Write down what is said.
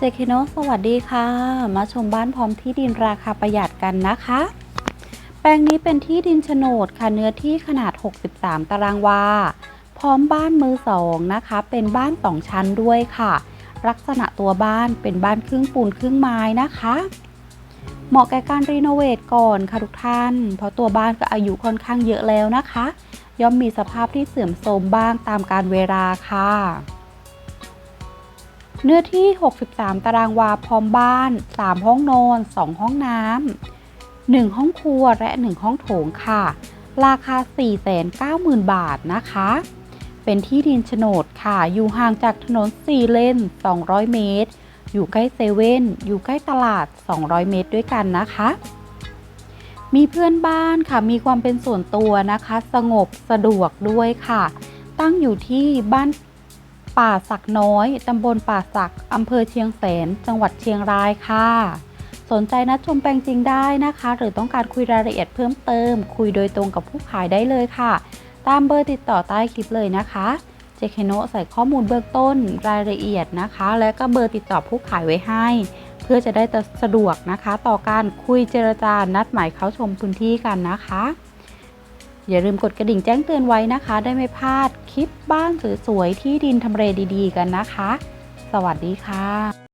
เจคโนสวัสดีค่ะ มาชมบ้านพร้อมที่ดินราคาประหยัดกันนะคะ แปลงนี้เป็นที่ดินโฉนดค่ะเนื้อที่ขนาด 63 ตารางวา พร้อมบ้านมือสองนะคะ เป็นบ้านสองชั้นด้วยค่ะ ลักษณะตัวบ้านเป็นบ้านครึ่งปูนครึ่งไม้นะคะ เหมาะแก่การรีโนเวทก่อนค่ะทุกท่าน เพราะตัวบ้านก็อายุค่อนข้างเยอะแล้วนะคะ ย่อมมีสภาพที่เสื่อมโทรมบ้างตามการเวลาค่ะ เนื้อที่ 63 ตารางวาพร้อมบ้าน 3 ห้องนอน 2 ห้องน้ำ 1 ห้องครัวและ 1 ห้องโถงค่ะ ราคา 490,000 บาทนะคะ เป็นที่ดินโฉนดค่ะ อยู่ห่างจากถนน 4 เลน 200 เมตร อยู่ใกล้เซเว่น อยู่ใกล้ตลาด 200 เมตรด้วยกันนะคะ มีเพื่อนบ้านค่ะ มีความเป็นส่วนตัวนะคะ สงบสะดวกด้วยค่ะ ตั้งอยู่ที่บ้าน ป่าสักน้อย ตำบลป่าสัก อำเภอเชียงแสน จังหวัดเชียงรายค่ะ สนใจนัดชมแปลงจริงได้นะคะ หรือต้องการคุยรายละเอียดเพิ่มเติม คุยโดยตรงกับผู้ขายได้เลยค่ะ ตามเบอร์ติดต่อใต้คลิปเลยนะคะเจคโนใส่ข้อมูลเบื้องต้นรายละเอียดนะคะ และก็เบอร์ติดต่อผู้ขายไว้ให้ เพื่อจะได้สะดวกนะคะ ต่อการคุยเจรจานัดหมายเข้าชมพื้นที่กันนะคะ อย่าลืมกดกระดิ่งแจ้งเตือนไว้นะคะ ได้ไม่พลาดคลิปบ้านสวยๆที่ดินทำเลดีๆกันนะคะ สวัสดีค่ะ